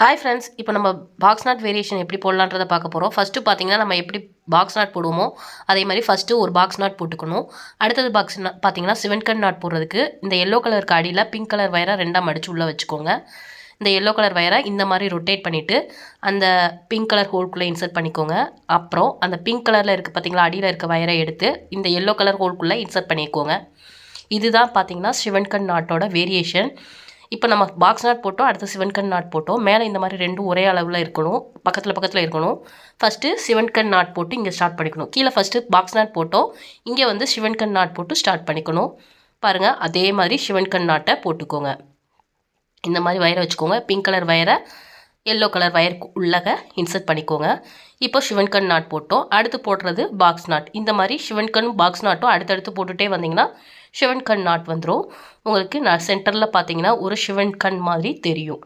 Hi friends இப்போ நம்ம box not variation எப்படி போடலான்றதை பார்க்க போகிறோம் ஃபஸ்ட்டு பார்த்தீங்கன்னா நம்ம எப்படி பாக்ஸ் நாட் போடுவோமோ அதே மாதிரி ஃபஸ்ட்டு ஒரு பாக்ஸ் நாட் போட்டுக்கணும். அடுத்தது பாக்ஸ் பார்த்தீங்கன்னா சிவன் கட் நாட் போடுறதுக்கு இந்த எல்லோ கலருக்கு அடியில் பிங்க் கலர் வயரை ரெண்டாக மடித்து உள்ளே வச்சுக்கோங்க. இந்த எல்லோ கலர் வயரை இந்த மாதிரி ரொட்டேட் பண்ணிவிட்டு அந்த பிங்க் கலர் ஹோல்குள்ளே இன்சர்ட் பண்ணிக்கோங்க. அப்புறம் அந்த பிங்க் கலரில் இருக்குது பார்த்தீங்களா அடியில் இருக்க வயரை எடுத்து இந்த எல்லோ கலர் ஹோல்குள்ளே இன்சர்ட் பண்ணிக்கோங்க. இதுதான் பார்த்தீங்கன்னா சிவன்கண் நாட்டோட வேரியேஷன் இப்போ நம்ம பாக்ஸ் நாட் போட்டோம் அடுத்து சிவன்கண் நாட் போட்டோம். மேலே இந்த மாதிரி ரெண்டும் ஒரே அளவில் இருக்கணும். பக்கத்தில் பக்கத்தில் இருக்கணும். ஃபஸ்ட்டு சிவன்கண் நாட் போட்டு இங்கே ஸ்டார்ட் பண்ணிக்கணும். கீழே ஃபஸ்ட்டு பாக்ஸ் நாட் போட்டோம். இங்கே வந்து சிவன்கண் நாட் போட்டு ஸ்டார்ட் பண்ணிக்கணும். பாருங்கள் அதே மாதிரி சிவன்கண் நாட்டை போட்டுக்கோங்க. இந்த மாதிரி வயரை வச்சுக்கோங்க. பிங்க் கலர் வயரை எல்லோ கலர் வயர் உள்ளக இன்சர்ட் பண்ணிக்கோங்க. இப்போ சிவன்கண் நாட் போட்டோம். அடுத்து போடுறது பாக்ஸ் நாட் இந்த மாதிரி சிவன்கண் பாக்ஸ் நாட்டும் அடுத்தடுத்து போட்டுகிட்டே வந்தீங்கன்னா சிவன் கண் நாட் வந்துடும் உங்களுக்கு நான் சென்டரில் பார்த்தீங்கன்னா ஒரு சிவன் கண் மாதிரி தெரியும்.